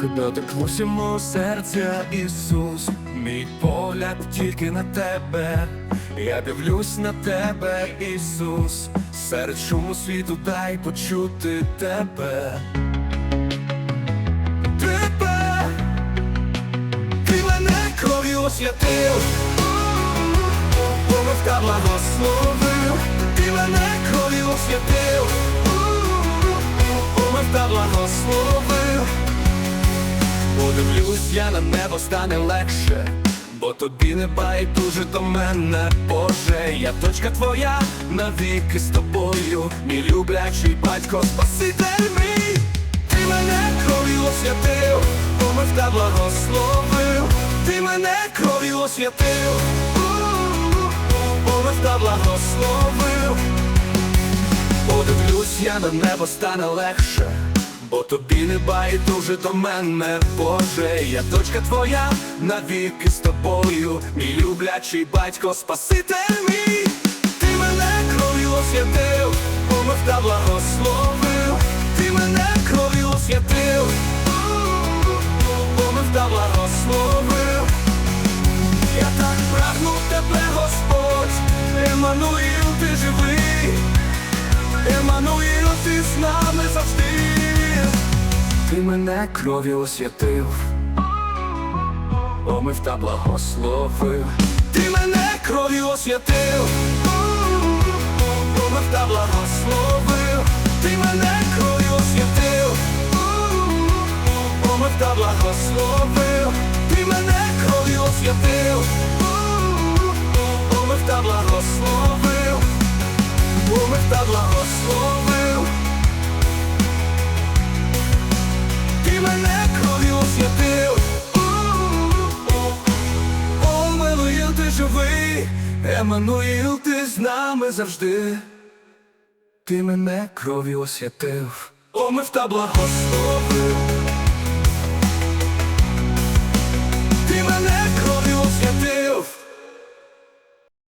Тебе торкнувся мого серця, Ісус, мій погляд тільки на тебе. Я дивлюсь на тебе, Ісус, серед шуму світу дай почути тебе. Тебе, ти мене кров'ю освятив, помив та благословив, ти мене кров'ю освятив, помив та благословив. Подивлюсь я на небо стане легше, бо тобі не байдуже до мене, Боже, я точка твоя навіки з тобою, мій люблячий батько, спаситель мій, ти мене кров'ю освятив, помив та благословив, ти мене кров'ю освятив, помив та благословив. Подивлюсь я на небо стане легше, бо тобі не байдуже до мене, Боже, я дочка твоя навіки з тобою, мій люблячий батько, спаситель мій, ти мене кров'ю освятив, помив та благословив, ти мене кров'ю освятив, помив та благословив. Я так прагну тебе, Господь, Еммануїл, ти живий. Еммануїл, ти з нами завжди. Мене кров'ю освятив, омив та благословив. Ти мене кров'ю освятив, омив та благословив. Ти мене кров'ю освятив, омив та благословив. Ти мене кров'ю освятив, омив та благословив. Помив та благословив живий. Еммануїл, ти з нами завжди. Ти мене кров'ю освятив. Омив та благословив